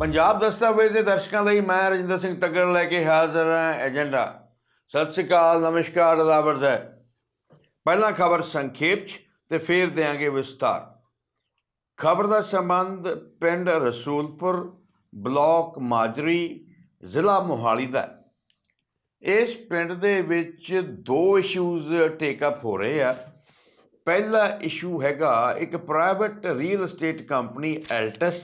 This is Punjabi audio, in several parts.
ਪੰਜਾਬ ਦਸਤਾਵੇਜ਼ ਦੇ ਦਰਸ਼ਕਾਂ ਲਈ ਮੈਂ ਰਜਿੰਦਰ ਸਿੰਘ ਤੱਗੜ ਲੈ ਕੇ ਹਾਜ਼ਰ ਹਾਂ, ਏਜੰਡਾ। ਸਤਿ ਸ੍ਰੀ ਅਕਾਲ, ਨਮਸਕਾਰ ਅਦਾਵਰਦ ਹੈ। ਪਹਿਲਾਂ ਖਬਰ ਸੰਖੇਪ ਚ ਤੇ ਫਿਰ ਦੇਾਂਗੇ ਵਿਸਤਾਰ। ਖਬਰ ਦਾ ਸੰਬੰਧ ਪਿੰਡ ਰਸੂਲਪੁਰ, ਬਲਾਕ ਮਾਜਰੀ, ਜ਼ਿਲ੍ਹਾ ਮੋਹਾਲੀ ਦਾ ਇਸ ਪਿੰਡ ਦੇ ਵਿੱਚ ਦੋ ਇਸ਼ੂਜ਼ ਟੇਕ ਅਪ ਹੋ ਰਹੇ ਆ। ਪਹਿਲਾ ਇਸ਼ੂ ਹੈਗਾ ਇੱਕ ਪ੍ਰਾਈਵੇਟ ਰੀਅਲ ਏਸਟੇਟ ਕੰਪਨੀ ਐਲਟਸ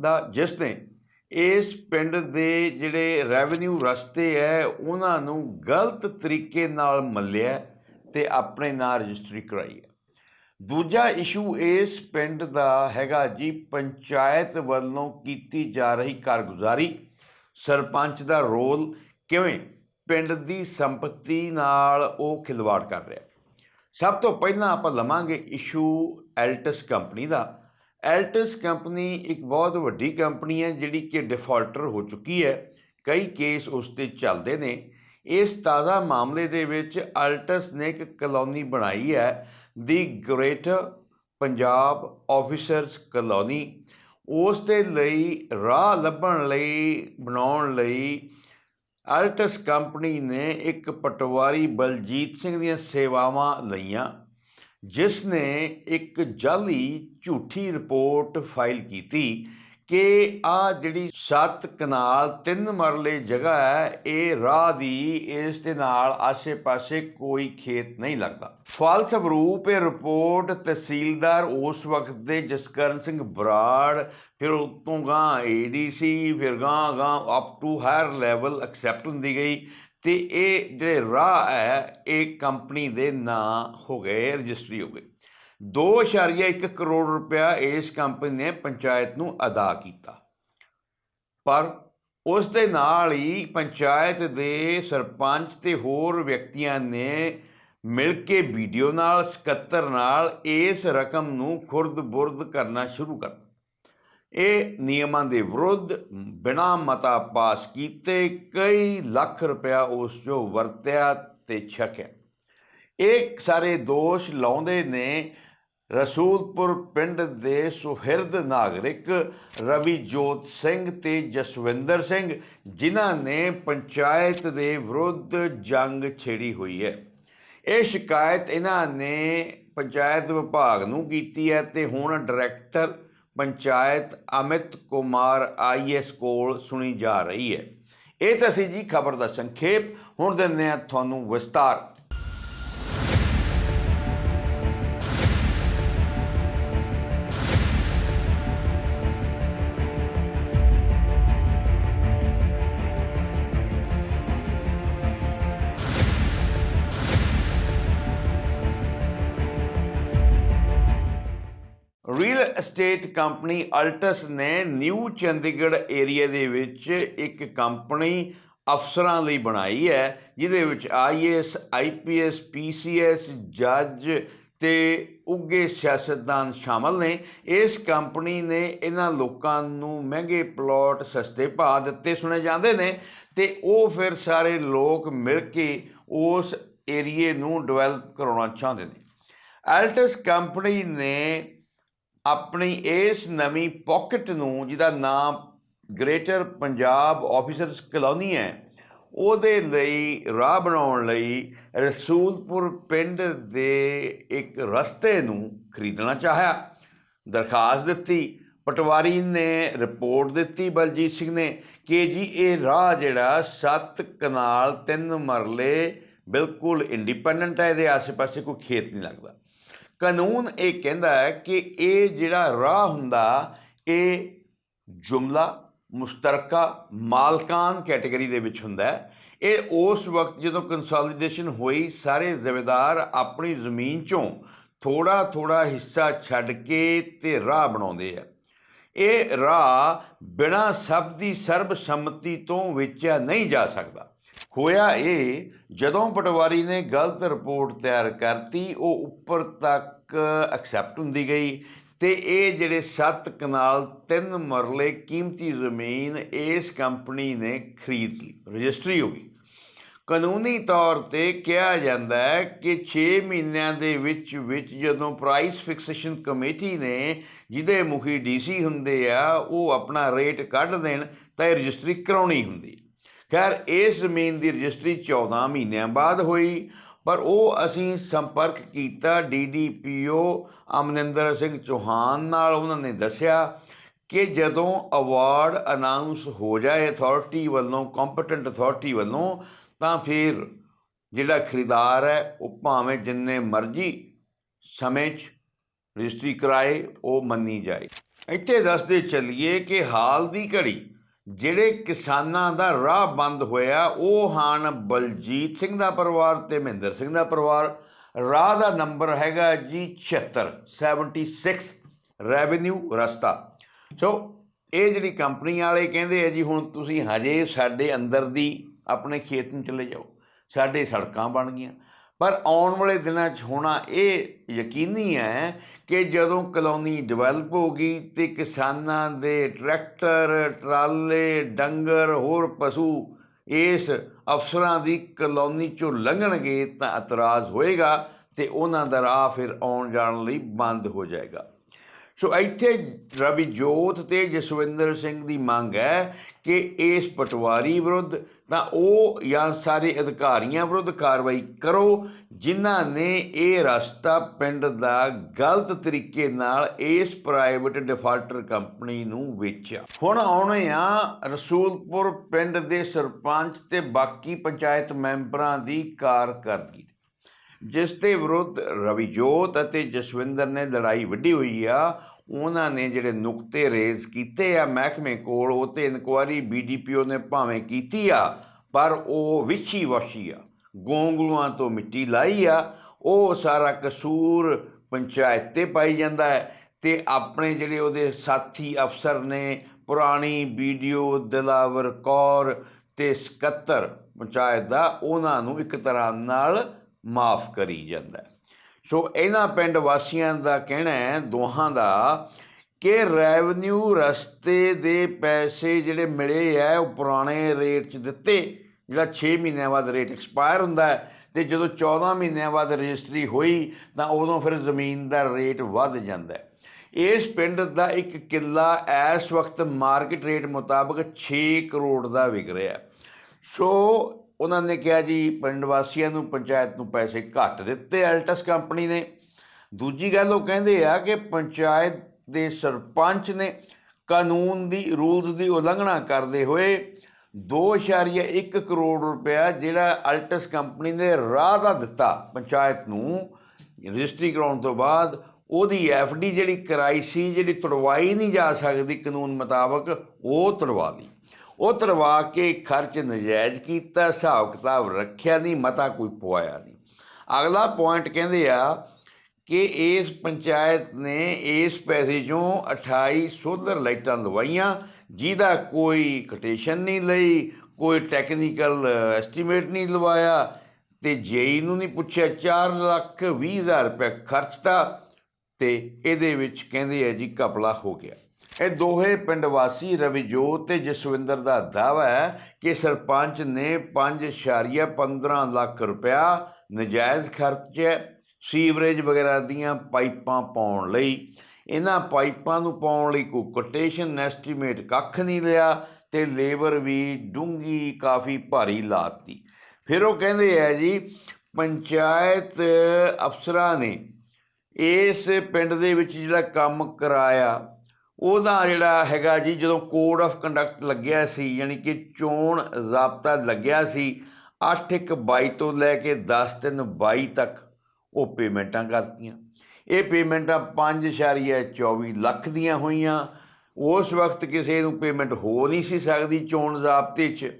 ਦਾ ਜਿਸ ਨੇ ਇਸ ਪਿੰਡ ਦੇ ਜਿਹੜੇ ਰੈਵਨਿਊ ਰਸਤੇ ਹੈ, ਉਹਨਾਂ ਨੂੰ ਗਲਤ ਤਰੀਕੇ ਨਾਲ ਮੱਲਿਆ ਤੇ ਆਪਣੇ ਨਾਂ ਰਜਿਸਟਰੀ ਕਰਾਈ ਹੈ। ਦੂਜਾ ਇਸ਼ੂ ਇਸ ਪਿੰਡ ਦਾ ਹੈਗਾ ਜੀ, ਪੰਚਾਇਤ ਵੱਲੋਂ ਕੀਤੀ ਜਾ ਰਹੀ ਕਾਰਗੁਜ਼ਾਰੀ। ਸਰਪੰਚ ਦਾ ਰੋਲ ਕਿਵੇਂ ਪਿੰਡ ਦੀ ਸੰਪਤੀ ਨਾਲ ਉਹ ਖਿਲਵਾੜ ਕਰ ਰਿਹਾ ਸਭ ਤੋਂ ਪਹਿਲਾਂ ਆਪਾਂ ਲਵਾਂਗੇ ਇਸ਼ੂ ਐਲਟਸ ਕੰਪਨੀ ਦਾ। ਐਲਟਸ ਕੰਪਨੀ ਇੱਕ ਬਹੁਤ ਵੱਡੀ ਕੰਪਨੀ ਹੈ, ਜਿਹੜੀ ਕਿ ਡਿਫਾਲਟਰ ਹੋ ਚੁੱਕੀ ਹੈ। ਕਈ ਕੇਸ ਉਸ ਤੇ ਚੱਲਦੇ ਨੇ। ਇਸ ਤਾਜ਼ਾ ਮਾਮਲੇ ਦੇ ਵਿੱਚ ਐਲਟਸ ਨੇ ਇੱਕ ਕਲੋਨੀ ਬਣਾਈ ਹੈ, the greater Punjab officers colony. ਉਸ ਦੇ ਲਈ ਰਾਹ ਲੱਭਣ ਲਈ, ਬਣਾਉਣ ਲਈ ਅਲਟਸ ਕੰਪਨੀ ਨੇ ਇੱਕ ਪਟਵਾਰੀ ਬਲਜੀਤ ਸਿੰਘ ਦੀਆਂ ਸੇਵਾਵਾਂ ਲਈਆਂ। ਜਿਸ ਨੇ ਇੱਕ ਜਾਲੀ ਝੂਠੀ ਰਿਪੋਰਟ ਫਾਈਲ ਕੀਤੀ ਕਿ ਆ ਜਿਹੜੀ ਸੱਤ ਕਨਾਲ, ਤਿੰਨ ਮਰਲੇ ਜਗ੍ਹਾ ਹੈ, ਇਹ ਰਾਹ ਦੀ ਇਸ ਦੇ ਨਾਲ ਆਸੇ-ਪਾਸੇ ਕੋਈ ਖੇਤ ਨਹੀਂ ਲੱਗਦਾ। ਫਲਸਰੂਪ ਇਹ ਰਿਪੋਰਟ ਤਹਿਸੀਲਦਾਰ ਉਸ ਵਕਤ ਦੇ ਜਸਕਰਨ ਸਿੰਘ ਬਰਾੜ, ਫਿਰ ਉਤੋਂ ਗਾਂ ਏਡੀਸੀ ਫਿਰ ਗਾਂ ਗਾਂ up to higher level accept ਹੁੰਦੀ ਗਈ। ਤੇ ਇਹ ਜਿਹੜੇ ਰਾਹ ਹੈ, ਇਹ ਕੰਪਨੀ ਦੇ ਨਾਂ ਹੋ ਗਏ, ਰਜਿਸਟਰੀ ਹੋ ਗਈ 2.1 ਕਰੋੜ ਰੁਪਇਆ ਇਸ ਕੰਪਨੀ ਨੇ ਪੰਚਾਇਤ ਨੂੰ ਅਦਾ ਕੀਤਾ। ਪਰ ਉਸ ਦੇ ਨਾਲ ਹੀ ਪੰਚਾਇਤ ਦੇ ਸਰਪੰਚ ਤੇ ਹੋਰ ਵਿਅਕਤੀਆਂ ਨੇ ਮਿਲ ਕੇ ਵੀਡੀਓ ਨਾਲ, ਸਕੱਤਰ ਨਾਲ ਇਸ ਰਕਮ ਨੂੰ ਖੁਰਦ-ਬੁਰਦ ਕਰਨਾ ਸ਼ੁਰੂ ਕਰ ਇਹ ਨਿਯਮਾਂ ਦੇ ਵਿਰੁੱਧ ਬਿਨਾਂ ਮਤਾ ਪਾਸ ਕੀਤੇ ਕਈ ਲੱਖ ਰੁਪਇਆ ਉਸ ਜੋ ਵਰਤਿਆ ਤੇ ਛਕਿਆ। ਇਹ ਸਾਰੇ ਦੋਸ਼ ਲਾਉਂਦੇ ਨੇ ਰਸੂਲਪੁਰ ਪਿੰਡ ਦੇ ਸੁਹਿਰਦ ਨਾਗਰਿਕ ਰਵੀਜੋਤ ਸਿੰਘ ਤੇ ਜਸਵਿੰਦਰ ਸਿੰਘ, ਜਿਨ੍ਹਾਂ ਨੇ ਪੰਚਾਇਤ ਦੇ ਵਿਰੁੱਧ ਜੰਗ ਛੇੜੀ ਹੋਈ ਹੈ। ਇਹ ਸ਼ਿਕਾਇਤ ਇਹਨਾਂ ਨੇ ਪੰਚਾਇਤ ਵਿਭਾਗ ਨੂੰ ਕੀਤੀ ਹੈ ਤੇ ਹੁਣ ਡਾਇਰੈਕਟਰ ਪੰਚਾਇਤ ਅਮਿਤ ਕੁਮਾਰ ਆਈਐਸ ਕੋਲ ਸੁਣੀ ਜਾ ਰਹੀ ਹੈ। ਇਹ ਤਾਂ ਸੀ ਜੀ ਖਬਰ ਦਾ ਸੰਖੇਪ। ਹੁਣ ਦਿੰਦੇ ਹਾਂ ਤੁਹਾਨੂੰ ਵਿਸਤਾਰ। ਏਸਟੇਟ ਕੰਪਨੀ ਅਲਟਸ ਨੇ ਨਿਊ ਚੰਡੀਗੜ੍ਹ ਏਰੀਆ ਦੇ ਵਿੱਚ ਇੱਕ ਕੰਪਨੀ ਅਫਸਰਾਂ ਲਈ ਬਣਾਈ ਹੈ, ਜਿਹਦੇ ਵਿੱਚ ਆਈਏਐਸ ਆਈਪੀਐਸ ਪੀਸੀਐਸ ਜੱਜ ਤੇ ਉੱਗੇ ਸਿਆਸਤਦਾਨ ਸ਼ਾਮਲ ਨੇ। ਇਸ ਕੰਪਨੀ ਨੇ ਇਹਨਾਂ ਲੋਕਾਂ ਨੂੰ ਮਹਿੰਗੇ ਪਲਾਟ ਸਸਤੇ ਭਾਅ ਦਿੱਤੇ ਸੁਣੇ ਜਾਂਦੇ ਨੇ ਤੇ ਉਹ ਫਿਰ ਸਾਰੇ ਲੋਕ ਮਿਲ ਕੇ ਉਸ ਏਰੀਏ ਨੂੰ ਡਿਵੈਲਪ ਕਰਾਉਣਾ ਚਾਹੁੰਦੇ ਨੇ। ਐਲਟਸ ਕੰਪਨੀ ਨੇ ਆਪਣੀ ਇਸ ਨਵੀਂ ਪਾਕਟ ਨੂੰ, ਜਿਹਦਾ ਨਾਮ ਗ੍ਰੇਟਰ ਪੰਜਾਬ ਆਫੀਸਰਸ ਕਲੋਨੀ ਹੈ, ਉਹਦੇ ਲਈ ਰਾਹ ਬਣਾਉਣ ਲਈ ਰਸੂਲਪੁਰ ਪਿੰਡ ਦੇ ਇੱਕ ਰਸਤੇ ਨੂੰ ਖਰੀਦਣਾ ਚਾਹਿਆ, ਦਰਖਾਸਤ ਦਿੱਤੀ। ਪਟਵਾਰੀ ਨੇ ਰਿਪੋਰਟ ਦਿੱਤੀ ਬਲਜੀਤ ਸਿੰਘ ਨੇ ਕਿ ਜੀ ਇਹ ਰਾਹ ਜਿਹੜਾ ਸੱਤ ਕਨਾਲ ਤਿੰਨ ਮਰਲੇ ਬਿਲਕੁਲ ਇੰਡੀਪੈਂਡੈਂਟ ਹੈ, ਇਹਦੇ ਆਸ-ਪਾਸੇ ਕੋਈ ਖੇਤ ਨਹੀਂ ਲੱਗਦਾ। ਕਾਨੂੰਨ ਇਹ ਕਹਿੰਦਾ ਹੈ ਕਿ ਇਹ ਜਿਹੜਾ ਰਾਹ ਹੁੰਦਾ, ਇਹ ਜੁਮਲਾ ਮੁਸ਼ਤਰਕਾ ਮਾਲਕਾਨ ਕੈਟਾਗਰੀ ਦੇ ਵਿੱਚ ਹੁੰਦਾ ਹੈ। ਇਹ ਉਸ ਵਕਤ ਜਦੋਂ ਕੰਸੋਲੀਡੇਸ਼ਨ ਹੋਈ, ਸਾਰੇ ਜ਼ਿੰਮੇਦਾਰ ਆਪਣੀ ਜ਼ਮੀਨ ਚੋਂ ਥੋੜਾ ਥੋੜਾ ਹਿੱਸਾ ਛੱਡ ਕੇ ਤੇ ਰਾਹ ਬਣਾਉਂਦੇ ਆ। ਇਹ ਰਾਹ ਬਿਨਾਂ ਸਭ ਦੀ ਸਰਬਸੰਮਤੀ ਤੋਂ ਵੇਚਿਆ ਨਹੀਂ ਜਾ ਸਕਦਾ। ਹੋਇਆ ਇਹ ਜਦੋਂ ਪਟਵਾਰੀ ਨੇ ਗਲਤ ਰਿਪੋਰਟ ਤਿਆਰ ਕਰਤੀ, ਉਹ ਉੱਪਰ ਤੱਕ ਐਕਸੈਪਟ ਹੁੰਦੀ ਗਈ ਤੇ ਇਹ ਜਿਹੜੇ 7 ਕਨਾਲ 3 ਮਰਲੇ ਕੀਮਤੀ ਜ਼ਮੀਨ ਇਸ ਕੰਪਨੀ ਨੇ ਖਰੀਦ ਲਈ, ਰਜਿਸਟਰੀ ਹੋ ਗਈ। ਕਾਨੂੰਨੀ ਤੌਰ ਤੇ ਕਿਹਾ ਜਾਂਦਾ ਹੈ ਕਿ 6 ਮਹੀਨਿਆਂ ਦੇ ਵਿੱਚ ਵਿੱਚ ਜਦੋਂ ਪ੍ਰਾਈਸ ਫਿਕਸੇਸ਼ਨ ਕਮੇਟੀ ਨੇ ਜਿਹਦੇ ਮੁਖੀ ਡੀਸੀ ਹੁੰਦੇ ਆ, ਉਹ ਆਪਣਾ ਰੇਟ ਕੱਢ ਦੇਣ ਤਾਂ ਇਹ ਰਜਿਸਟਰੀ ਕਰਾਉਣੀ ਹੁੰਦੀ। ਖੈਰ ਇਸ ਜ਼ਮੀਨ ਦੀ ਰਜਿਸਟਰੀ 14 ਮਹੀਨਿਆਂ ਬਾਅਦ ਹੋਈ, ਪਰ ਉਹ ਅਸੀਂ ਸੰਪਰਕ ਕੀਤਾ ਡੀਡੀਪੀਓ ਅਮਨਿੰਦਰ ਸਿੰਘ ਚੌਹਾਨ ਨਾਲ। ਉਹਨਾਂ ਨੇ ਦੱਸਿਆ ਕਿ ਜਦੋਂ ਅਵਾਰਡ ਅਨਾਉਂਸ ਹੋ ਜਾਏ ਅਥਾਰਟੀ ਵੱਲੋਂ, ਕੰਪੀਟੈਂਟ ਅਥਾਰਟੀ ਵੱਲੋਂ, ਤਾਂ ਫਿਰ ਜਿਹੜਾ ਖਰੀਦਾਰ ਹੈ, ਉਹ ਭਾਵੇਂ ਜਿੰਨੇ ਮਰਜ਼ੀ ਸਮੇਂ 'ਚ ਰਜਿਸਟਰੀ ਕਰਾਏ, ਉਹ ਮੰਨੀ ਜਾਏ। ਇੱਥੇ ਦੱਸਦੇ ਚੱਲੀਏ ਕਿ ਹਾਲ ਦੀ ਘੜੀ ਜਿਹੜੇ ਕਿਸਾਨਾਂ ਦਾ ਰਾਹ ਬੰਦ ਹੋਇਆ, ਉਹ ਹਨ ਬਲਜੀਤ ਸਿੰਘ ਦਾ ਪਰਿਵਾਰ ਤੇ ਮਹਿੰਦਰ ਸਿੰਘ ਦਾ ਪਰਿਵਾਰ। ਰਾਹ ਦਾ ਨੰਬਰ ਹੈਗਾ ਜੀ 76 76 ਰੈਵਨਿਊ ਰਸਤਾ। ਸੋ, ਇਹ ਜਿਹੜੀ ਕੰਪਨੀ ਵਾਲੇ ਕਹਿੰਦੇ ਆ ਜੀ, ਹੁਣ ਤੁਸੀਂ ਹਜੇ ਸਾਡੇ ਅੰਦਰ ਦੀ ਆਪਣੇ ਖੇਤ ਨੂੰ ਚਲੇ ਜਾਓ, ਸਾਡੇ ਸੜਕਾਂ ਬਣ ਗਈਆਂ। ਪਰ ਆਉਣ ਵਾਲੇ ਦਿਨਾਂ 'ਚ ਹੋਣਾ ਇਹ ਯਕੀਨੀ ਹੈ ਕਿ ਜਦੋਂ ਕਲੋਨੀ ਡਿਵੈਲਪ ਹੋਗੀ ਤੇ ਕਿਸਾਨਾਂ ਦੇ ਟਰੈਕਟਰ, ਟਰਾਲੇ, ਡੰਗਰ, ਹੋਰ ਪਸ਼ੂ ਇਸ ਅਫਸਰਾਂ ਦੀ ਕਲੋਨੀ ਚੋਂ ਲੰਘਣਗੇ ਤਾਂ ਇਤਰਾਜ਼ ਹੋਏਗਾ ਤੇ ਉਹਨਾਂ ਦਾ ਰਾਹ ਫਿਰ ਆਉਣ ਜਾਣ ਲਈ ਬੰਦ ਹੋ ਜਾਏਗਾ। ਸੋ ਇੱਥੇ ਰਵੀ ਜੋਤ ਤੇ ਜਸਵਿੰਦਰ ਸਿੰਘ ਦੀ ਮੰਗ ਹੈ ਕਿ ਇਸ ਪਟਵਾਰੀ ਵਿਰੁੱਧ ਤਾਂ ਉਹ ਜਾਂ ਸਾਰੇ ਅਧਿਕਾਰੀਆਂ ਵਿਰੁੱਧ ਕਾਰਵਾਈ ਕਰੋ, ਜਿਨ੍ਹਾਂ ਨੇ ਇਹ ਰਸਤਾ ਪਿੰਡ ਦਾ ਗਲਤ ਤਰੀਕੇ ਨਾਲ ਇਸ ਪ੍ਰਾਈਵੇਟ ਡਿਫਾਲਟਰ ਕੰਪਨੀ ਨੂੰ ਵੇਚਿਆ। ਹੁਣ ਆਉਣੇ ਆ ਰਸੂਲਪੁਰ ਪਿੰਡ ਦੇ ਸਰਪੰਚ ਤੇ ਬਾਕੀ ਪੰਚਾਇਤ ਮੈਂਬਰਾਂ ਦੀ ਕਾਰਕਰਦਗੀ ਜਿਸ ਦੇ ਵਿਰੁੱਧ ਰਵੀਜੋਤ ਅਤੇ ਜਸਵਿੰਦਰ ਨੇ ਲੜਾਈ ਵੱਢੀ ਹੋਈ ਆ, ਉਹਨਾਂ ਨੇ ਜਿਹੜੇ ਨੁਕਤੇ ਰੇਜ਼ ਕੀਤੇ ਆ ਮਹਿਕਮੇ ਕੋਲ, ਉਹ ਤੇ ਇਨਕੁਆਰੀ ਬੀਡੀਪੀਓ ਨੇ ਭਾਵੇਂ ਕੀਤੀ ਆ, ਪਰ ਉਹ ਵਿਛੀ ਵਸ਼ੀ ਆ। ਗੋਂਗਲੂਆਂ ਤੋਂ ਮਿੱਟੀ ਲਾਈ ਆ। ਉਹ ਸਾਰਾ ਕਸੂਰ ਪੰਚਾਇਤ ਤੇ ਪਾਈ ਜਾਂਦਾ ਹੈ ਤੇ ਆਪਣੇ ਜਿਹੜੇ ਉਹਦੇ ਸਾਥੀ ਅਫਸਰ ਨੇ, ਪੁਰਾਣੀ ਵੀਡੀਓ ਦਿਲਾਵਰ ਕੌਰ ਤੇ ਸਕੱਤਰ ਪੰਚਾਇਤ ਦਾ, ਉਹਨਾਂ ਨੂੰ ਇੱਕ ਤਰ੍ਹਾਂ ਨਾਲ ਮਾਫ ਕਰੀ ਜਾਂਦਾ ਸੋ ਇਹਨਾਂ ਪਿੰਡ ਵਾਸੀਆਂ ਦਾ ਕਹਿਣਾ ਹੈ, ਦੋਹਾਂ ਦਾ, ਕਿ ਰੈਵਨਿਊ ਰਸਤੇ ਦੇ ਪੈਸੇ ਜਿਹੜੇ ਮਿਲੇ ਆ, ਉਹ ਪੁਰਾਣੇ ਰੇਟ 'ਚ ਦਿੱਤੇ, ਜਿਹੜਾ 6 ਮਹੀਨਿਆਂ ਬਾਅਦ ਰੇਟ ਐਕਸਪਾਇਰ ਹੁੰਦਾ ਹੈ ਤੇ ਜਦੋਂ 14 ਮਹੀਨਿਆਂ ਬਾਅਦ ਰਜਿਸਟਰੀ ਹੋਈ, ਤਾਂ ਉਦੋਂ ਫਿਰ ਜ਼ਮੀਨ ਦਾ ਰੇਟ ਵੱਧ ਜਾਂਦਾ ਹੈ। ਇਸ ਪਿੰਡ ਦਾ ਇੱਕ ਕਿੱਲਾ ਇਸ ਵਕਤ ਮਾਰਕੀਟ ਰੇਟ ਮੁਤਾਬਕ 6 ਕਰੋੜ ਦਾ ਵਿਕ ਰਿਹਾ ਸੋ ਉਹਨਾਂ ਨੇ ਕਿਹਾ ਜੀ, ਪਿੰਡ ਵਾਸੀਆਂ ਨੂੰ, ਪੰਚਾਇਤ ਨੂੰ ਪੈਸੇ ਘੱਟ ਦਿੱਤੇ ਐਲਟਸ ਕੰਪਨੀ ਨੇ। ਦੂਜੀ ਗੱਲ ਉਹ ਕਹਿੰਦੇ ਆ ਕਿ ਪੰਚਾਇਤ ਦੇ ਸਰਪੰਚ ਨੇ ਕਾਨੂੰਨ ਦੀ, ਰੂਲਸ ਦੀ ਉਲੰਘਣਾ ਕਰਦੇ ਹੋਏ 2.1 ਕਰੋੜ ਰੁਪਇਆ ਜਿਹੜਾ ਅਲਟਸ ਕੰਪਨੀ ਨੇ ਰਾਹ ਦਾ ਦਿੱਤਾ ਪੰਚਾਇਤ ਨੂੰ ਰਜਿਸਟਰੀ ਕਰਾਉਣ ਤੋਂ ਬਾਅਦ। ਉਹਦੀ ਡੀ ਜਿਹੜੀ ਕਰਾਈ ਸੀ, ਜਿਹੜੀ ਤੁੜਵਾਈ ਨਹੀਂ ਜਾ ਸਕਦੀ ਕਾਨੂੰਨ ਮੁਤਾਬਕ, ਉਹ ਤੁੜਵਾ ਲਈ। ਉਹ ਤਰਵਾ ਕੇ ਖਰਚ ਨਜਾਇਜ਼ ਕੀਤਾ, ਹਿਸਾਬ ਕਿਤਾਬ ਰੱਖਿਆ ਨਹੀਂ, ਮਤਾ ਕੋਈ ਪਵਾਇਆ ਨਹੀਂ। ਅਗਲਾ ਪੁਆਇੰਟ ਕਹਿੰਦੇ ਆ ਕਿ ਇਸ ਪੰਚਾਇਤ ਨੇ ਇਸ ਪੈਸੇ ਚੋਂ 28 ਸੋਲਰ ਲਾਈਟਾਂ ਲਵਾਈਆਂ, ਜਿਹਦਾ ਕੋਈ ਕੋਟੇਸ਼ਨ ਨਹੀਂ ਲਈ, ਕੋਈ ਟੈਕਨੀਕਲ ਐਸਟੀਮੇਟ ਨਹੀਂ ਲਵਾਇਆ ਤੇ ਜੇਈ ਨੂੰ ਨਹੀਂ ਪੁੱਛਿਆ। 4 ਲੱਖ 20 ਹਜ਼ਾਰ ਰੁਪਏ ਖਰਚਤਾ ਤੇ ਇਹਦੇ ਵਿੱਚ ਕਹਿੰਦੇ ਆ ਜੀ ਕਪਲਾ ਹੋ ਗਿਆ। ਇਹ ਦੋਹੇ ਪਿੰਡ ਵਾਸੀ ਰਵਿਜੋਤ ਤੇ ਜਸਵਿੰਦਰ ਦਾ ਦਾਅਵਾ ਹੈ ਕਿ ਸਰਪੰਚ ਨੇ 5.15 ਲੱਖ ਰੁਪਇਆ ਨਜਾਇਜ਼ ਖਰਚਿਆ ਸੀਵਰੇਜ ਵਗੈਰਾ ਦੀਆਂ ਪਾਈਪਾਂ ਪਾਉਣ ਲਈ। ਇਹਨਾਂ ਪਾਈਪਾਂ ਨੂੰ ਪਾਉਣ ਲਈ ਕੋਈ ਕੋਟੇਸ਼ਨ ਐਸਟੀਮੇਟ ਕੱਖ ਨਹੀਂ ਲਿਆ ਤੇ ਲੇਬਰ ਵੀ ਡੂੰਗੀ ਕਾਫੀ ਭਾਰੀ ਲਾਤੀ। ਫਿਰ ਉਹ ਕਹਿੰਦੇ ਆ ਜੀ, ਪੰਚਾਇਤ ਅਫਸਰਾਂ ਨੇ ਇਸ ਪਿੰਡ ਦੇ ਵਿੱਚ ਜਿਹੜਾ ਕੰਮ ਕਰਾਇਆ ਉਹਦਾ ਜਿਹੜਾ ਹੈਗਾ ਜੀ, ਜਦੋਂ ਕੋਡ ਆਫ ਕੰਡਕਟ ਲੱਗਿਆ ਸੀ, ਯਾਨੀ ਕਿ ਚੋਣ ਜ਼ਾਬਤਾ ਲੱਗਿਆ ਸੀ 8/1/22 ਤੋਂ ਲੈ ਕੇ 10/3/22 ਤੱਕ ਉਹ ਪੇਮੈਂਟਾਂ ਕਰਤੀਆਂ। ਇਹ ਪੇਮੈਂਟਾਂ 5.24 ਲੱਖ ਦੀਆਂ ਹੋਈਆਂ। ਉਸ ਵਕਤ ਕਿਸੇ ਨੂੰ ਪੇਮੈਂਟ ਹੋ ਨਹੀਂ ਸੀ ਸਕਦੀ ਚੋਣ ਜ਼ਾਬਤੇ 'ਚ।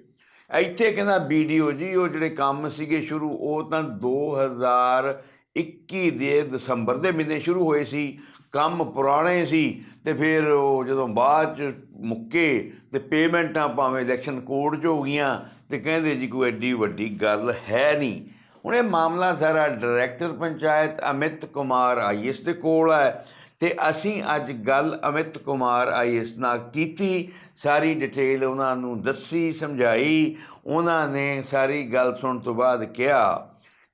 ਇੱਥੇ ਕਹਿੰਦਾ ਵੀਡੀਓ ਜੀ, ਉਹ ਜਿਹੜੇ ਕੰਮ ਸੀਗੇ ਸ਼ੁਰੂ, ਉਹ ਤਾਂ 2021 ਦੇ ਦਸੰਬਰ ਦੇ ਮਹੀਨੇ ਸ਼ੁਰੂ ਹੋਏ ਸੀ। ਕੰਮ ਪੁਰਾਣੇ ਸੀ ਤੇ ਫਿਰ ਉਹ ਜਦੋਂ ਬਾਅਦ ਚ ਮੁੱਕੇ ਤੇ ਪੇਮੈਂਟਾਂ ਭਾਵੇਂ ਇਲੈਕਸ਼ਨ ਕੋਡ 'ਚ ਹੋ ਗਈਆਂ, ਤੇ ਕਹਿੰਦੇ ਜੀ ਕੋਈ ਐਡੀ ਵੱਡੀ ਗੱਲ ਹੈ ਨਹੀਂ। ਹੁਣ ਇਹ ਮਾਮਲਾ ਸਾਰਾ ਡਾਇਰੈਕਟਰ ਪੰਚਾਇਤ ਅਮਿਤ ਕੁਮਾਰ ਆਈਐਸ ਦੇ ਕੋਲ ਹੈ ਤੇ ਅਸੀਂ ਅੱਜ ਗੱਲ ਅਮਿਤ ਕੁਮਾਰ ਆਈਐਸ ਨਾਲ ਕੀਤੀ, ਸਾਰੀ ਡਿਟੇਲ ਉਹਨਾਂ ਨੂੰ ਦੱਸੀ, ਸਮਝਾਈ, ਉਹਨਾਂ ਨੇ ਸਾਰੀ ਗੱਲ ਸੁਣਨ ਤੋਂ ਬਾਅਦ ਕਿਹਾ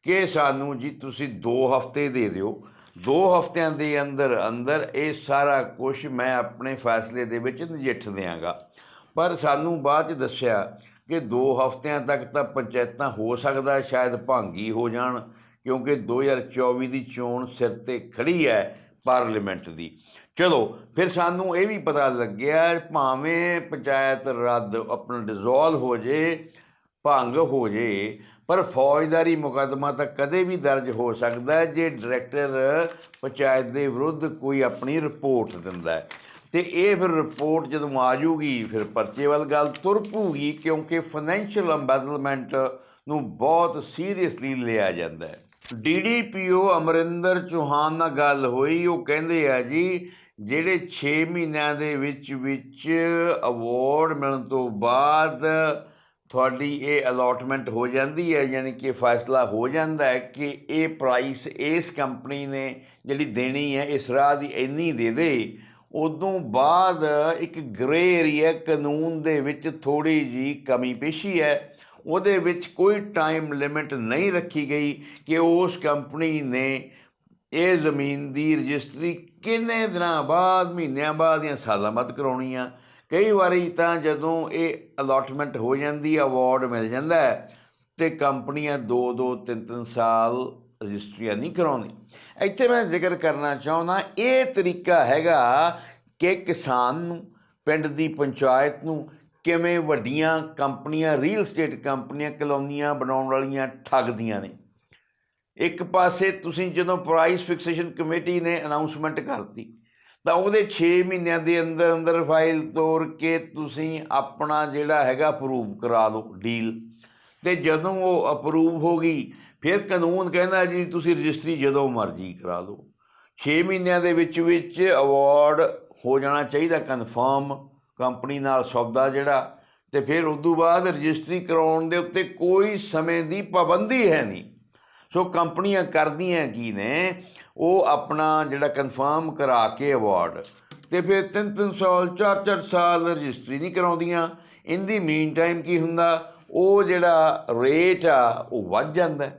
ਕਿ ਸਾਨੂੰ ਜੀ ਤੁਸੀਂ 2 ਹਫ਼ਤੇ ਦੇ ਦਿਓ 2 ਹਫ਼ਤਿਆਂ ਦੇ ਅੰਦਰ ਅੰਦਰ ਇਹ ਸਾਰਾ ਕੁਝ ਮੈਂ ਆਪਣੇ ਫੈਸਲੇ ਦੇ ਵਿੱਚ ਨਜਿੱਠ ਦਿਆਂਗਾ। ਪਰ ਸਾਨੂੰ ਬਾਅਦ ਚ ਦੱਸਿਆ ਕਿ 2 ਹਫ਼ਤਿਆਂ ਤੱਕ ਤਾਂ ਪੰਚਾਇਤਾਂ ਹੋ ਸਕਦਾ ਹੈ, ਸ਼ਾਇਦ ਭਾਂਗੀ ਹੋ ਜਾਣ, ਕਿਉਂਕਿ 2024 ਦੀ ਚੋਣ ਸਿਰ ਤੇ ਖੜੀ ਹੈ ਪਾਰਲੀਮੈਂਟ ਦੀ। ਚਲੋ, ਫਿਰ ਸਾਨੂੰ ਇਹ ਵੀ ਪਤਾ ਲੱਗਿਆ ਭਾਵੇਂ ਪੰਚਾਇਤ ਰੱਦ ਆਪਣਾ ਡਿਸੋਲਵ ਹੋ ਜੇ, ਭੰਗ ਹੋ ਜੇ ਪਰ ਫੌਜਦਾਰੀ ਮੁਕੱਦਮਾ ਤਾਂ ਕਦੇ ਵੀ ਦਰਜ ਹੋ ਸਕਦਾ ਹੈ ਜੇ ਡਾਇਰੈਕਟਰ ਪੰਚਾਇਤ ਦੇ ਵਿਰੁੱਧ ਕੋਈ ਆਪਣੀ ਰਿਪੋਰਟ ਦਿੰਦਾ ਹੈ। ਤੇ ਇਹ ਫਿਰ ਰਿਪੋਰਟ ਜਦੋਂ ਆ ਜੂਗੀ, ਫਿਰ ਪਰਚੇ ਵੱਲ ਗੱਲ ਤੁਰ ਪਊਗੀ ਕਿਉਂਕਿ ਫਾਈਨੈਂਸ਼ੀਅਲ ਐਮਬੈਜ਼ਲਮੈਂਟ ਨੂੰ ਬਹੁਤ ਸੀਰੀਅਸਲੀ ਲਿਆ ਜਾਂਦਾ ਹੈ। ਡੀਡੀਪੀਓ ਅਮਰਿੰਦਰ ਚੌਹਾਨ ਨਾਲ ਗੱਲ ਹੋਈ, ਉਹ ਕਹਿੰਦੇ ਆ ਜੀ, ਜਿਹੜੇ 6 ਮਹੀਨਿਆਂ ਦੇ ਵਿੱਚ ਵਿੱਚ ਅਵਾਰਡ ਮਿਲਣ ਤੋਂ ਬਾਅਦ ਤੁਹਾਡੀ ਇਹ ਅਲੋਟਮੈਂਟ ਹੋ ਜਾਂਦੀ ਹੈ, ਯਾਨੀ ਕਿ ਫੈਸਲਾ ਹੋ ਜਾਂਦਾ ਹੈ ਕਿ ਇਹ ਪ੍ਰਾਈਸ ਇਸ ਕੰਪਨੀ ਨੇ ਜਿਹੜੀ ਦੇਣੀ ਹੈ, ਇਸ ਰਾਹ ਦੀ ਇੰਨੀ ਦੇ ਦੇ। ਉਦੋਂ ਬਾਅਦ ਇੱਕ ਗ੍ਰੇ ਏਰੀਆ ਕਾਨੂੰਨ ਦੇ ਵਿੱਚ ਥੋੜੀ ਜੀ ਕਮੀ ਪੇਸ਼ੀ ਹੈ। ਉਹਦੇ ਵਿੱਚ ਕੋਈ ਟਾਈਮ ਲਿਮਿਟ ਨਹੀਂ ਰੱਖੀ ਗਈ ਕਿ ਉਸ ਕੰਪਨੀ ਨੇ ਇਹ ਜ਼ਮੀਨ ਦੀ ਰਜਿਸਟਰੀ ਕਿੰਨੇ ਦਿਨਾਂ ਬਾਅਦ, ਮਹੀਨਿਆਂ ਬਾਅਦ ਜਾਂ ਸਾਲਾਂ ਬਾਅਦ ਕਰਾਉਣੀ ਆ। ਕਈ ਵਾਰੀ ਤਾਂ ਜਦੋਂ ਇਹ ਅਲੋਟਮੈਂਟ ਹੋ ਜਾਂਦੀ ਹੈ ਅਵਾਰਡ ਮਿਲ ਜਾਂਦਾ ਹੈ ਤੇ ਕੰਪਨੀਆਂ 2-2 3-3 ਸਾਲ ਰਜਿਸਟਰੀਆਂ ਨਹੀਂ ਕਰਾਉਂਦੀ ਇੱਥੇ ਮੈਂ ਜ਼ਿਕਰ ਕਰਨਾ ਚਾਹੁੰਦਾ, ਇਹ ਤਰੀਕਾ ਹੈਗਾ ਕਿ ਕਿਸਾਨ ਨੂੰ, ਪਿੰਡ ਦੀ ਪੰਚਾਇਤ ਨੂੰ ਕਿਵੇਂ ਵੱਡੀਆਂ ਕੰਪਨੀਆਂ ਰੀਅਲ ਸਟੇਟ ਕੰਪਨੀਆਂ, ਕਲੋਨੀਆਂ ਬਣਾਉਣ ਵਾਲੀਆਂ ਠੱਗਦੀਆਂ ਨੇ। ਇੱਕ ਪਾਸੇ ਤੁਸੀਂ ਜਦੋਂ ਪ੍ਰਾਈਸ ਫਿਕਸੇਸ਼ਨ ਕਮੇਟੀ ਨੇ ਅਨਾਉਂਸਮੈਂਟ ਕਰਤੀ ਤਾਂ ਉਹਦੇ 6 ਮਹੀਨਿਆਂ ਦੇ ਅੰਦਰ ਅੰਦਰ ਫਾਈਲ ਤੋੜ ਕੇ ਤੁਸੀਂ ਆਪਣਾ ਜਿਹੜਾ ਹੈਗਾ ਅਪਰੂਵ ਕਰਾ ਲਓ ਡੀਲ ਤੇ ਜਦੋਂ ਉਹ ਅਪਰੂਵ ਹੋ ਗਈ, ਫਿਰ ਕਾਨੂੰਨ ਕਹਿੰਦਾ ਜੀ ਤੁਸੀਂ ਰਜਿਸਟਰੀ ਜਦੋਂ ਮਰਜ਼ੀ ਕਰਾ ਲਓ 6 ਮਹੀਨਿਆਂ ਦੇ ਵਿੱਚ ਵਿੱਚ ਅਵਾਰਡ ਹੋ ਜਾਣਾ ਚਾਹੀਦਾ ਕਨਫਰਮ ਕੰਪਨੀ ਨਾਲ ਸੌਦਾ ਜਿਹੜਾ, ਤੇ ਫਿਰ ਉਸ ਤੋਂ ਬਾਅਦ ਰਜਿਸਟਰੀ ਕਰਾਉਣ ਦੇ ਉੱਤੇ ਕੋਈ ਸਮੇਂ ਦੀ ਪਾਬੰਦੀ ਹੈ ਨਹੀਂ। ਸੋ ਕੰਪਨੀਆਂ ਕਰਦੀਆਂ ਕੀ ਨੇ ਉਹ ਆਪਣਾ ਜਿਹੜਾ ਕਨਫਰਮ ਕਰਾ ਕੇ ਅਵਾਰਡ ਤੇ ਫਿਰ ਤਿੰਨ ਤਿੰਨ ਸਾਲ ਚਾਰ ਚਾਰ ਸਾਲ ਰਜਿਸਟਰੀ ਨਹੀਂ ਕਰਾਉਂਦੀਆਂ। ਇਨ ਦੀ ਮੀਨ ਟਾਈਮ ਕੀ ਹੁੰਦਾ? ਉਹ ਜਿਹੜਾ ਰੇਟ ਆ, ਉਹ ਵੱਧ ਜਾਂਦਾ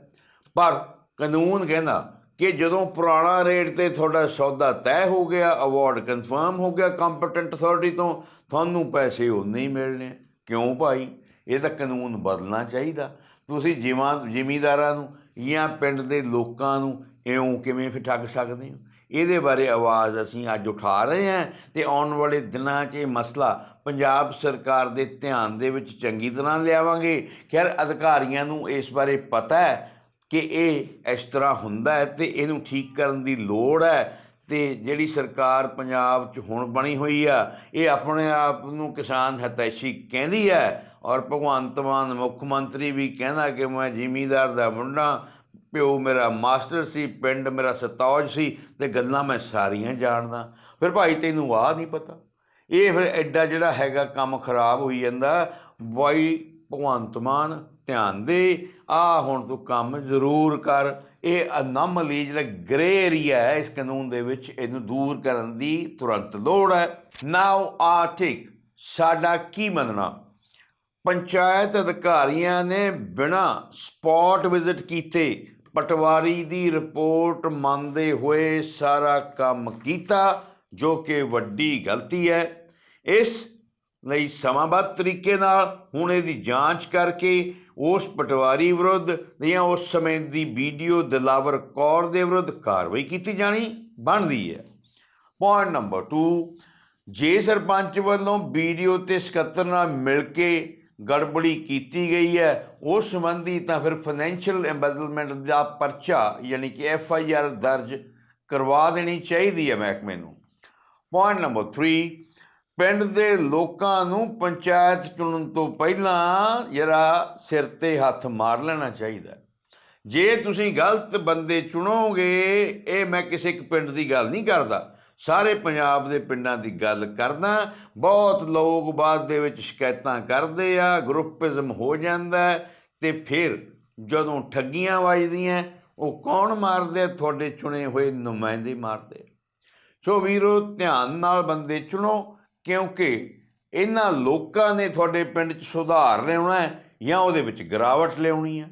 ਪਰ ਕਾਨੂੰਨ ਕਹਿੰਦਾ ਕਿ ਜਦੋਂ ਪੁਰਾਣਾ ਰੇਟ ਤੇ ਤੁਹਾਡਾ ਸੌਦਾ ਤੈਅ ਹੋ ਗਿਆ ਅਵਾਰਡ ਕਨਫਰਮ ਹੋ ਗਿਆ ਕੰਪੀਟੈਂਟ ਅਥਾਰਟੀ ਤੋਂ, ਤੁਹਾਨੂੰ ਪੈਸੇ ਉਨੇ ਹੀ ਮਿਲਣੇ। ਕਿਉਂ ਭਾਈ? ਇਹ ਤਾਂ ਕਾਨੂੰਨ ਬਦਲਣਾ ਚਾਹੀਦਾ। ਤੁਸੀਂ ਜਿਵਾਂ ਜ਼ਿਮੀਦਾਰਾਂ ਨੂੰ ਜਾਂ ਪਿੰਡ ਦੇ ਲੋਕਾਂ ਨੂੰ ਇਉਂ ਕਿਵੇਂ ਫਿਰ ਠੱਗ ਸਕਦੇ ਹੋ? ਇਹਦੇ ਬਾਰੇ ਆਵਾਜ਼ ਅਸੀਂ ਅੱਜ ਉਠਾ ਰਹੇ ਹਾਂ ਤੇ ਆਉਣ ਵਾਲੇ ਦਿਨਾਂ 'ਚ ਇਹ ਮਸਲਾ ਪੰਜਾਬ ਸਰਕਾਰ ਦੇ ਧਿਆਨ ਦੇ ਵਿੱਚ ਚੰਗੀ ਤਰ੍ਹਾਂ ਲਿਆਵਾਂਗੇ। ਖੈਰ, ਅਧਿਕਾਰੀਆਂ ਨੂੰ ਇਸ ਬਾਰੇ ਪਤਾ ਹੈ ਕਿ ਇਹ ਇਸ ਤਰ੍ਹਾਂ ਹੁੰਦਾ ਹੈ ਤੇ ਇਹਨੂੰ ਠੀਕ ਕਰਨ ਦੀ ਲੋੜ ਹੈ ਤੇ ਜਿਹੜੀ ਸਰਕਾਰ ਪੰਜਾਬ 'ਚ ਹੁਣ ਬਣੀ ਹੋਈ ਆ, ਇਹ ਆਪਣੇ ਆਪ ਨੂੰ ਕਿਸਾਨ ਹਤੈਸ਼ੀ ਕਹਿੰਦੀ ਹੈ ਔਰ ਭਗਵੰਤ ਮਾਨ ਮੁੱਖ ਮੰਤਰੀ ਵੀ ਕਹਿੰਦਾ ਕਿ ਮੈਂ ਜ਼ਿਮੀਦਾਰ ਦਾ ਮੁੰਡਾ ਪਿਓ ਮੇਰਾ ਮਾਸਟਰ ਸੀ, ਪਿੰਡ ਮੇਰਾ ਸਤੌਜ ਸੀ ਤੇ ਗੱਲਾਂ ਮੈਂ ਸਾਰੀਆਂ ਜਾਣਦਾ। ਫਿਰ ਭਾਈ ਤੈਨੂੰ ਆਹ ਨਹੀਂ ਪਤਾ? ਇਹ ਫਿਰ ਐਡਾ ਜਿਹੜਾ ਹੈਗਾ ਕੰਮ ਖਰਾਬ ਹੋਈ ਜਾਂਦਾ, ਬਾਈ ਭਗਵੰਤ ਮਾਨ, ਧਿਆਨ ਦੇ ਆ ਹੁਣ ਤੂੰ ਕੰਮ ਜ਼ਰੂਰ ਕਰ। ਇਹ ਅਨਮਲੀ ਜਿਹੜਾ ਗ੍ਰੇ ਏਰੀਆ ਹੈ, ਇਸ ਕਾਨੂੰਨ ਦੇ ਵਿੱਚ ਇਹਨੂੰ ਦੂਰ ਕਰਨ ਦੀ ਤੁਰੰਤ ਲੋੜ ਹੈ। ਨਾਓ ਆ ਠੀਕ, ਸਾਡਾ ਕੀ ਮੰਨਣਾ? ਪੰਚਾਇਤ ਅਧਿਕਾਰੀਆਂ ਨੇ ਬਿਨਾ ਸਪੌਟ ਵਿਜ਼ਿਟ ਕੀਤੇ ਪਟਵਾਰੀ ਦੀ ਰਿਪੋਰਟ ਮੰਨਦੇ ਹੋਏ ਸਾਰਾ ਕੰਮ ਕੀਤਾ, ਜੋ ਕਿ ਵੱਡੀ ਗਲਤੀ ਹੈ। ਇਸ ਲਈ ਸਮਾਬੱਧ ਤਰੀਕੇ ਨਾਲ ਹੁਣ ਇਹਦੀ ਜਾਂਚ ਕਰਕੇ ਉਸ ਪਟਵਾਰੀ ਵਿਰੁੱਧ ਜਾਂ ਉਸ ਸਮੇਂ ਦੀ ਵੀਡੀਓ ਦਿਲਾਵਰ ਕੌਰ ਦੇ ਵਿਰੁੱਧ ਕਾਰਵਾਈ ਕੀਤੀ ਜਾਣੀ ਬਣਦੀ ਹੈ। ਪੁਆਇੰਟ ਨੰਬਰ 2 ਜੇ ਸਰਪੰਚ ਵੱਲੋਂ ਵੀਡੀਓ ਤੇ ਸਕੱਤਰ ਨਾਲ ਮਿਲ ਕੇ ਗੜਬੜੀ ਕੀਤੀ ਗਈ ਹੈ, ਉਸ ਸੰਬੰਧੀ ਤਾਂ ਫਿਰ ਫਾਈਨੈਂਸ਼ੀਅਲ ਐਮਬੈਜ਼ਲਮੈਂਟ ਦਾ ਪਰਚਾ ਯਾਨੀ ਕਿ ਐਫ ਆਈ ਆਰ ਦਰਜ ਕਰਵਾ ਦੇਣੀ ਚਾਹੀਦੀ ਹੈ ਮਹਿਕਮੇ ਨੂੰ। ਪੁਆਇੰਟ ਨੰਬਰ 3 ਪਿੰਡ ਦੇ ਲੋਕਾਂ ਨੂੰ ਪੰਚਾਇਤ ਚੁਣਨ ਤੋਂ ਪਹਿਲਾਂ ਜਰਾ ਸਿਰ ਤੇ ਹੱਥ ਮਾਰ ਲੈਣਾ ਚਾਹੀਦਾ। ਜੇ ਤੁਸੀਂ ਗਲਤ ਬੰਦੇ ਚੁਣੋਗੇ, ਇਹ ਮੈਂ ਕਿਸੇ ਇੱਕ ਪਿੰਡ ਦੀ ਗੱਲ ਨਹੀਂ ਕਰਦਾ। ਸਾਰੇ ਪੰਜਾਬ ਦੇ ਪਿੰਡਾਂ ਦੀ ਗੱਲ ਕਰਦਾ। ਬਹੁਤ ਲੋਕ ਬਾਅਦ ਦੇ ਵਿੱਚ ਸ਼ਿਕਾਇਤਾਂ ਕਰਦੇ ਆ, ਗਰੁੱਪਿਜ਼ਮ ਹੋ ਜਾਂਦਾ ਹੈ ਤੇ ਫਿਰ ਜਦੋਂ ਠੱਗੀਆਂ ਵੱਜਦੀਆਂ, ਉਹ ਕੌਣ ਮਾਰਦੇ ਆ? ਤੁਹਾਡੇ ਚੁਣੇ ਹੋਏ ਨੁਮਾਇੰਦੇ ਮਾਰਦੇ ਸੋ ਵੀਰੋ, ਧਿਆਨ ਨਾਲ ਬੰਦੇ ਚੁਣੋ, ਕਿਉਂਕਿ ਇਹਨਾਂ ਲੋਕਾਂ ਨੇ ਤੁਹਾਡੇ ਪਿੰਡ 'ਚ ਸੁਧਾਰ ਲਿਆਉਣਾ ਜਾਂ ਉਹਦੇ ਵਿੱਚ ਗਿਰਾਵਟ ਲਿਆਉਣੀ ਹੈ।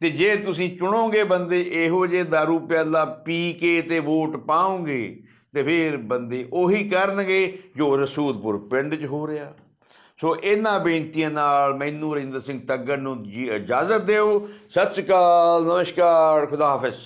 ਤੇ ਜੇ ਤੁਸੀਂ ਚੁਣੋਗੇ ਬੰਦੇ, ਇਹੋ ਜਿਹੇ दारू ਪਿਆਲਾ ਪੀ ਕੇ ਤੇ ਵੋਟ ਪਾਓਗੇ ਤੇ ਫਿਰ ਬੰਦੇ ਉਹੀ ਕਰਨਗੇ ਜੋ ਰਸੂਲਪੁਰ ਪਿੰਡ 'ਚ ਹੋ ਰਿਹਾ। ਸੋ ਇਹਨਾਂ ਬੇਨਤੀਆਂ ਨਾਲ ਮੈਨੂੰ ਰਿੰਦਰ ਸਿੰਘ ਤੱਗੜ ਨੂੰ ਜੀ ਇਜਾਜ਼ਤ ਦਿਓ। ਸਤਿ ਸ਼੍ਰੀ ਅਕਾਲ, ਨਮਸਕਾਰ, ਖੁਦਾ ਹਾਫਿਜ਼।